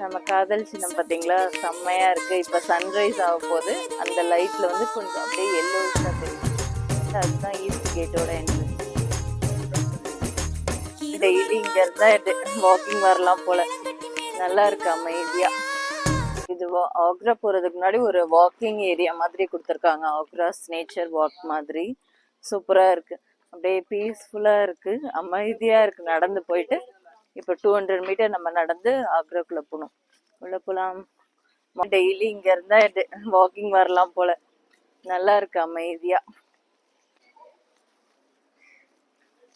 நம்ம காதல் சின்னம் பார்த்தீங்களா செம்மையாக இருக்கு. இப்போ சன்ரைஸ் ஆக போது அந்த லைட்ல வந்து கொஞ்சம் அப்படியே எல்லோஷா தெரியும் அதுதான் ஈஸ்ட் கேட்டோட என்ட்ரன்ஸ் டெய்லி இங்கே இருந்தால் வாக்கிங் வரலாம் போல. நல்லா இருக்கு அமைதியா. இது வா- ஆக்ரா போகிறதுக்கு முன்னாடி ஒரு வாக்கிங் ஏரியா மாதிரி கொடுத்துருக்காங்க. ஆக்ராஸ் நேச்சர் வாக் மாதிரி. சூப்பராக இருக்குது அப்படியே பீஸ்ஃபுல்லாக இருக்குது அமைதியாக இருக்குது நடந்து போயிட்டு இப்போ டூ ஹண்ட்ரட் மீட்டர் நம்ம நடந்து ஆக்ராக்குள்ள போகணும். உள்ள போகலாம் டெய்லி இங்க இருந்தா வாக்கிங் வரலாம் போல. நல்லா இருக்கு அமைதியா.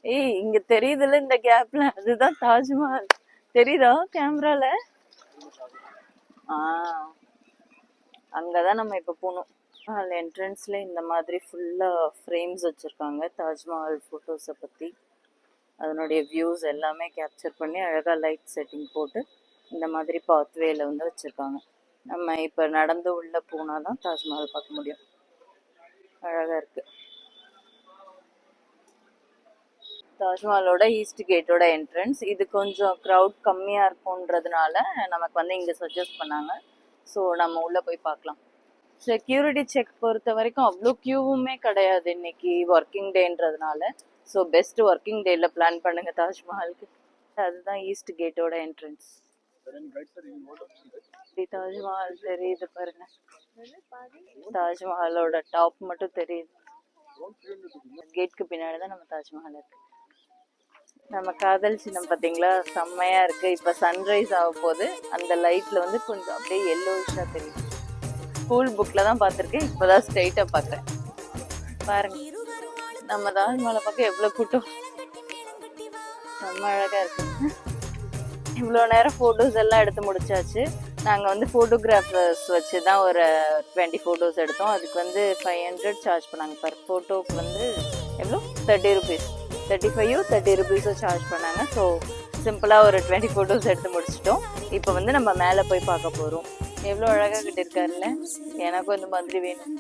ஏய் இங்க தெரியுதுல இந்த கேப்ல அதுதான் தாஜ்மஹால். தெரியுதா கேமரால ஆ. அங்கதான் நம்ம இப்ப போகணும். அதில் என்ட்ரன்ஸ்ல இந்த மாதிரி ஃபுல்லா ஃப்ரேம்ஸ் வச்சிருக்காங்க தாஜ்மஹால் ஃபோட்டோஸை பத்தி. அதனுடைய வியூஸ் எல்லாமே கேப்சர் பண்ணி அழகா லைட் செட்டிங் போட்டு இந்த மாதிரி பாத்வேயில் வந்து வச்சிருக்காங்க. நம்ம இப்போ நடந்து உள்ள போனாதான் தாஜ்மஹால் பார்க்க முடியும். அழகாக இருக்கு. தாஜ்மஹாலோட ஈஸ்ட் கேட்டோட என்ட்ரன்ஸ் இது கொஞ்சம் க்ரௌட் கம்மியாக இருக்கும்ன்றதுனால நமக்கு வந்து இங்கே சஜஸ்ட் பண்ணாங்க. ஸோ நம்ம உள்ளே போய் பார்க்கலாம். செக்யூரிட்டி செக் பொறுத்த வரைக்கும் அவ்வளோ க்யூவுமே கிடையாது இன்னைக்கு ஒர்க்கிங் டேன்றதுனால ஸோ பெஸ்ட் ஒர்க்கிங் டேல பிளான் பண்ணுங்க தாஜ்மஹாலுக்கு. அதுதான் ஈஸ்ட் கேட்டோட என்ட்ரன்ஸ் தாஜ்மஹால் தெரியுது பாருங்க. தாஜ்மஹாலோட டாப் மட்டும் தெரியுது. கேட்க்கு பின்னாடி தான் நம்ம தாஜ்மஹால் இருக்கு. நம்ம காதல் சின்னம் பார்த்தீங்களா? செம்மையா இருக்கு. இப்ப சன்ரைஸ் ஆக போது அந்த லைட்ல வந்து கொஞ்சம் அப்படியே எல்லோஷா தெரியும் ஸ்கூல் புக்ல தான் பார்த்திருக்கேன். இப்பதான் ஸ்ட்ரைட்டா பாக்குறேன் பாருங்க. நம்ம தாஜ்மஹாலை பார்க்க எவ்வளோ கூட்டம்? செம்ம அழகாக இருக்குங்க இவ்வளோ நேரம் ஃபோட்டோஸ் எல்லாம் எடுத்து முடிச்சாச்சு. நாங்கள் வந்து ஃபோட்டோகிராஃபர்ஸ் வச்சு தான் ஒரு டுவெண்ட்டி ஃபோட்டோஸ் எடுத்தோம். அதுக்கு வந்து ஃபைவ் ஹண்ட்ரட் சார்ஜ் பண்ணாங்க. பர் ஃபோட்டோக்கு வந்து எவ்வளோ? Thirty rupees thirty five thirty ருபீஸோ charge பண்ணாங்க. ஸோ சிம்பிளாக ஒரு டுவெண்ட்டி ஃபோட்டோஸ் எடுத்து முடிச்சிட்டோம். இப்போ வந்து நம்ம மேலே போய் பார்க்க போகிறோம் எவ்வளோ அழகாக கிட்டிருக்காருல்ல? எனக்கும் இந்த மாதிரி வேணும்.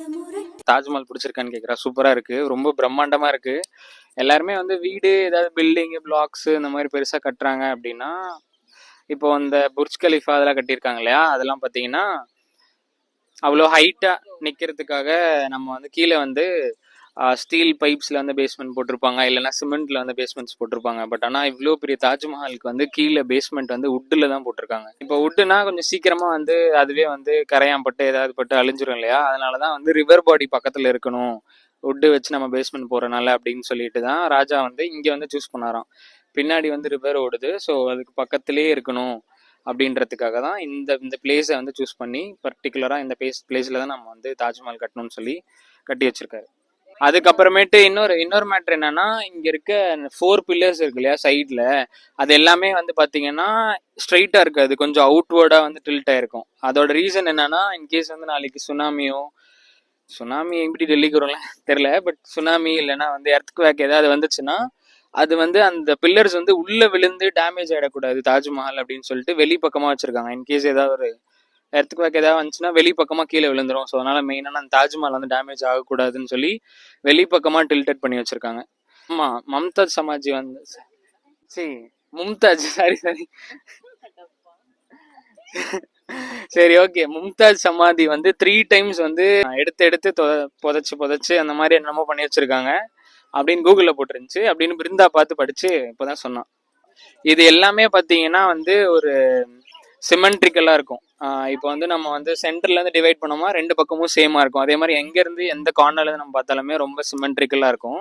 தாஜ்மஹால் பிடிச்சிருக்கான்னு கேட்குறா சூப்பராக இருக்கு. ரொம்ப பிரம்மாண்டமாக இருக்கு. எல்லாருமே வந்து வீடு ஏதாவது பில்டிங்கு பிளாக்ஸ் இந்த மாதிரி பெருசாக கட்டுறாங்க அப்படின்னா இப்போ இந்த புர்ஜ் கலிஃபா அதெல்லாம் கட்டியிருக்காங்க இல்லையா? அதெல்லாம் பார்த்தீங்கன்னா அவ்வளோ ஹைட்டாக நிற்கிறதுக்காக நம்ம வந்து கீழே வந்து ஸ்டீல் பைப்ஸில் வந்து பேஸ்மெண்ட் போட்டிருப்பாங்க இல்லைனா சிமெண்ட்டில் வந்து பேஸ்மெண்ட்ஸ் போட்டிருப்பாங்க. பட் ஆனால் இவ்வளோ பெரிய தாஜ்மஹாலுக்கு வந்து கீழே பேஸ்மெண்ட் வந்து உட்டில் தான் போட்டிருக்காங்க. இப்போ உட்டுனா கொஞ்சம் சீக்கிரமாக வந்து அதுவே வந்து கரையாம்பட்டு ஏதாவது பட்டு அழிஞ்சிரும் இல்லையா? அதனால தான் வந்து ரிவர் பாடி பக்கத்தில் இருக்கணும். உட்டு வச்சு நம்ம பேஸ்மெண்ட் போகிறனால அப்படின்னு சொல்லிட்டு தான் ராஜா வந்து இங்கே வந்து சூஸ் பண்ணாராம். பின்னாடி வந்து ரிவர் ஓடுது. ஸோ அதுக்கு பக்கத்துலேயே இருக்கணும் அப்படின்றதுக்காக தான் இந்த இந்த பிளேஸை வந்து சூஸ் பண்ணி பர்டிகுலராக இந்த பிளேஸ் பிளேஸில் தான் நம்ம வந்து தாஜ்மஹால் கட்டணும்னு சொல்லி கட்டி வச்சிருக்காரு. அதுக்கப்புறமேட்டு இன்னொரு இன்னொரு மேட்ரு என்னன்னா இங்க இருக்க ஃபோர் பில்லர்ஸ் இருக்கு இல்லையா சைட்ல அது எல்லாமே வந்து பாத்தீங்கன்னா ஸ்ட்ரைட்டா இருக்காது. கொஞ்சம் அவுட்வேர்டா வந்து டில்ட் ஆயிருக்கும். அதோட ரீசன் என்னன்னா இன்கேஸ் வந்து நாளைக்கு சுனாமியோ சுனாமி எப்படி டெல்லிக்கு வரும்ல தெரியல பட் சுனாமி இல்லைன்னா வந்து எர்த்குவேக் ஏதாவது வந்துச்சுன்னா அது வந்து அந்த பில்லர்ஸ் வந்து உள்ள விழுந்து டேமேஜ் ஆயிடக்கூடாது தாஜ்மஹால் அப்படின்னு சொல்லிட்டு வெளிப்பக்கமா வச்சிருக்காங்க. இன்கேஸ் ஏதாவது ஒரு எர்த்குவேக் ஏதாவது வந்துச்சுன்னா வெளிப்பக்கமாக கீழே விழுந்துரும். ஸோ அதனால் மெயினாக அந்த தாஜ்மஹால் வந்து டேமேஜ் ஆகக்கூடாதுன்னு சொல்லி வெளிப்பக்கமாக டில்டட் பண்ணி வச்சுருக்காங்க. ஆமாம் மம்தாஜ் சமாஜி வந்து சரி மும்தாஜ் சாரி சாரி சரி ஓகே மும்தாஜ் சமாதி வந்து த்ரீ டைம்ஸ் வந்து எடுத்து எடுத்து தொ- புதைச்சு புதைச்சு அந்த மாதிரி என்னமோ பண்ணி வச்சிருக்காங்க. அப்படின்னு கூகுளில் போட்டுருந்துச்சு. அப்படின்னு பிருந்தா பார்த்து படிச்சு இப்போதான் சொன்னான். இது எல்லாமே பார்த்தீங்கன்னா வந்து ஒரு சிமெண்ட்ரிக்கலாக இருக்கும். இப்போ வந்து நம்ம வந்து சென்டர்லேருந்து டிவைட் பண்ணோமா ரெண்டு பக்கமும் சேமாக இருக்கும். அதே மாதிரி எங்கேருந்து எந்த கார்னர்லேருந்து நம்ம பார்த்தாலுமே ரொம்ப சிமெண்ட்ரிக்கலாக இருக்கும்.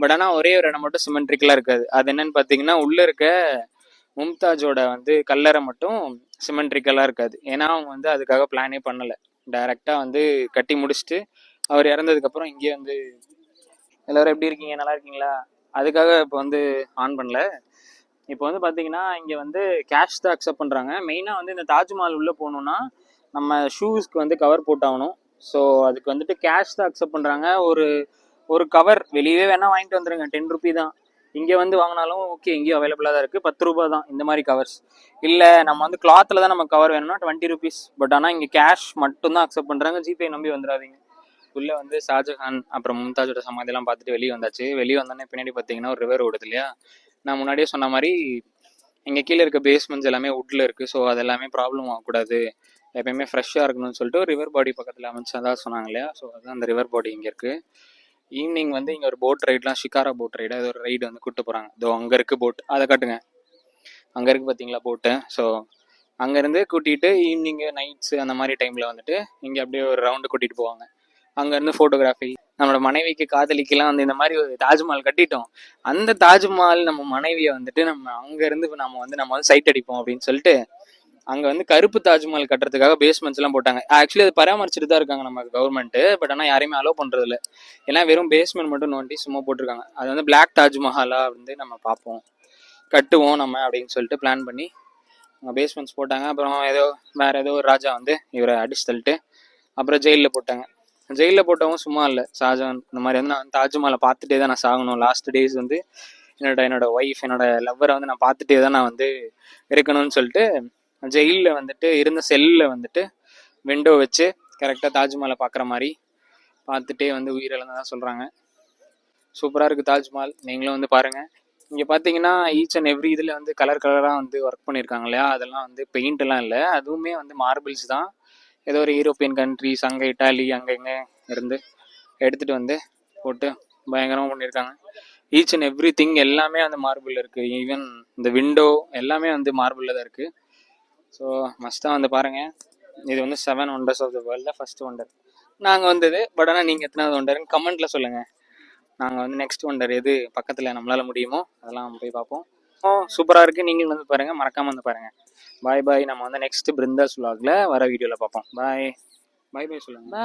பட் ஆனால் ஒரே ஒரு இடம் மட்டும் சிமெண்ட்ரிக்கலாக இருக்காது. அது என்னன்னு பார்த்தீங்கன்னா உள்ளே இருக்க மும்தாஜோட வந்து கல்லறை மட்டும் சிமெண்ட்ரிக்கலாக இருக்காது. ஏன்னா அவங்க வந்து அதுக்காக பிளானே பண்ணலை. டைரெக்டாக வந்து கட்டி முடிச்சுட்டு அவர் இறந்ததுக்கப்புறம் இங்கேயே இங்கே வந்து எல்லோரும் எப்படி இருக்கீங்க? நல்லா இருக்கீங்களா? அதுக்காக இப்போ வந்து ஆன் பண்ணல. இப்போ வந்து பார்த்தீங்கன்னா இங்கே வந்து கேஷ் தான் அக்செப்ட் பண்ணுறாங்க மெயினாக வந்து இந்த தாஜ்மஹால் உள்ளே போகணுன்னா நம்ம ஷூஸ்க்கு வந்து கவர் போட்டாகணும். ஸோ அதுக்கு வந்துட்டு கேஷ் தான் அக்செப்ட் பண்ணுறாங்க ஒரு ஒரு கவர் வெளியவே வேணால் வாங்கிட்டு வந்துடுங்க டென் ருபி தான். இங்கே வந்து வாங்கினாலும் ஓகே இங்கேயும் அவைலபிளாக தான் இருக்குது பத்து ரூபா தான். இந்த மாதிரி கவர்ஸ் இல்லை நம்ம வந்து கிளாத்தில் தான் நம்ம கவர் வேணும்னா டுவெண்ட்டி ருபீஸ் பட் ஆனால் இங்கே கேஷ் மட்டும் தான் அக்செப்ட் பண்ணுறாங்க ஜிபே நம்பி வந்துடாதீங்க. உள்ளே வந்து ஷாஜஹான் அப்புறம் மும்தாஜோட சமாதியெல்லாம் பார்த்துட்டு வெளியே வந்தாச்சு. வெளியே வந்தோடனே பின்னாடி பார்த்தீங்கன்னா ஒரு ரிவர் ஓடுது இல்லையா? நான் முன்னாடியே சொன்ன மாதிரி இங்கே கீழே இருக்க பேஸ்மெண்ட்ஸ் எல்லாமே வுட்டில் இருக்குது ஸோ அது எல்லாமே ப்ராப்ளம் ஆகக்கூடாது. எப்பயுமே ஃப்ரெஷ்ஷாக இருக்கணும்னு சொல்லிட்டு ரிவர் பாடி பக்கத்தில் அமைச்சதா சொன்னாங்க இல்லையா? ஸோ அதுதான் அந்த ரிவர் பாடி இங்கே இருக்குது ஈவினிங் வந்து இங்கே ஒரு போட் ரைட்லாம் ஷிகாரா போட் ரைடு அது ஒரு ரைடு வந்து கூப்பிட்டு போகிறாங்க இதோ அங்கே இருக்குது போட் அதை காட்டுங்க. அங்கே இருக்குது பார்த்தீங்களா போட்டு ஸோ அங்கேருந்து கூட்டிகிட்டு ஈவினிங்கு நைட்ஸு அந்த மாதிரி டைமில் வந்துட்டு இங்கே அப்படியே ஒரு ரவுண்டு கூட்டிகிட்டு போவாங்க. அங்கேருந்து ஃபோட்டோகிராஃபி நம்மளோட மனைவிக்கு காதலிக்கெல்லாம் வந்து இந்த மாதிரி ஒரு தாஜ்மஹால் கட்டிட்டோம். அந்த தாஜ்மஹால் நம்ம மனைவியை வந்துட்டு நம்ம அங்கேருந்து நம்ம வந்து நம்ம வந்து சைட் அடிப்போம் அப்படின்னு சொல்லிட்டு அங்கே வந்து கருப்பு தாஜ்மஹால் கட்டுறதுக்காக பேஸ்மெண்ட்ஸ் எல்லாம் போட்டாங்க. ஆக்சுவலி அது பராமரிச்சுட்டு தான் இருக்காங்க நம்ம கவர்மெண்ட்டு பட் ஆனால் யாரையுமே அலோவ் பண்ணுறது இல்லை ஏன்னா வெறும் பேஸ்மெண்ட் மட்டும் நோண்டி சும்மா போட்டிருக்காங்க. அது வந்து பிளாக் தாஜ்மஹாலா வந்து நம்ம பார்ப்போம். கட்டுவோம் நம்ம அப்படின்னு சொல்லிட்டு பிளான் பண்ணி அங்கே பேஸ்மெண்ட்ஸ் போட்டாங்க. அப்புறம் ஏதோ வேற ஏதோ ஒரு ராஜா வந்து இவரை அடிச்சு தள்ளிட்டு அப்புறம் ஜெயிலில் போட்டாங்க. ஜெயிலில் போட்டவங்க சும்மா இல்லை. ஷாஜகான் இந்த மாதிரி வந்து நான் தாஜ்மஹாலை பார்த்துட்டே தான் நான் சாகணும். லாஸ்ட் டேஸ் வந்து என்னோட என்னோட ஒய்ஃப் என்னோட லவ்வரை வந்து நான் பார்த்துட்டே தான் நான் வந்து இருக்கணும்னு சொல்லிட்டு ஜெயிலில் வந்துட்டு இருந்த செல்லில் வந்துட்டு விண்டோ வச்சு கரெக்டாக தாஜ்மஹாலை பார்க்குற மாதிரி பார்த்துட்டே வந்து உயிரிழந்ததாக சொல்கிறாங்க சூப்பராக இருக்குது தாஜ்மஹால். நீங்களும் வந்து பாருங்கள் இங்கே பார்த்தீங்கன்னா ஈச் அண்ட் எவ்ரி இதில் வந்து கலர் கலராக வந்து ஒர்க் பண்ணியிருக்காங்க இல்லையா? அதெல்லாம் வந்து பெயிண்ட்லாம் இல்லை. அதுவுமே வந்து மார்பிள்ஸ் தான். ஏதோ ஒரு யூரோப்பியன் கண்ட்ரிஸ் அங்கே இட்டாலி அங்கே இங்கே இருந்து எடுத்துகிட்டு வந்து போட்டு பயங்கரமாக பண்ணியிருக்காங்க ஈச் அண்ட் எவ்ரி திங் எல்லாமே வந்து மார்பிளில் இருக்குது ஈவன் இந்த விண்டோ எல்லாமே வந்து மார்பிளில் தான் இருக்குது ஸோ மஸ்ட்டாக வந்து பாருங்கள் இது வந்து செவன் ஒண்டர்ஸ் ஆஃப் த வேர்ல்டில் ஃபர்ஸ்ட் ஒண்டர் நாங்கள் வந்தது பட் ஆனால் நீங்கள் எத்தனாவது ஒண்டர்னு கமெண்ட்டில் சொல்லுங்கள் நாங்கள் வந்து நெக்ஸ்ட் ஒண்டர் எது பக்கத்தில் நம்மளால் முடியுமோ அதெல்லாம் போய் பார்ப்போம். சூப்பராக இருக்குது நீங்களும் வந்து பாருங்கள் மறக்காமல் வந்து பாருங்கள் பாய் பாய் நம்ம வந்து நெக்ஸ்ட் பிருந்தாஸ் vlogல வர வீடியோவில் பார்ப்போம். பாய் பாய் பாய் சொல்லுங்கள்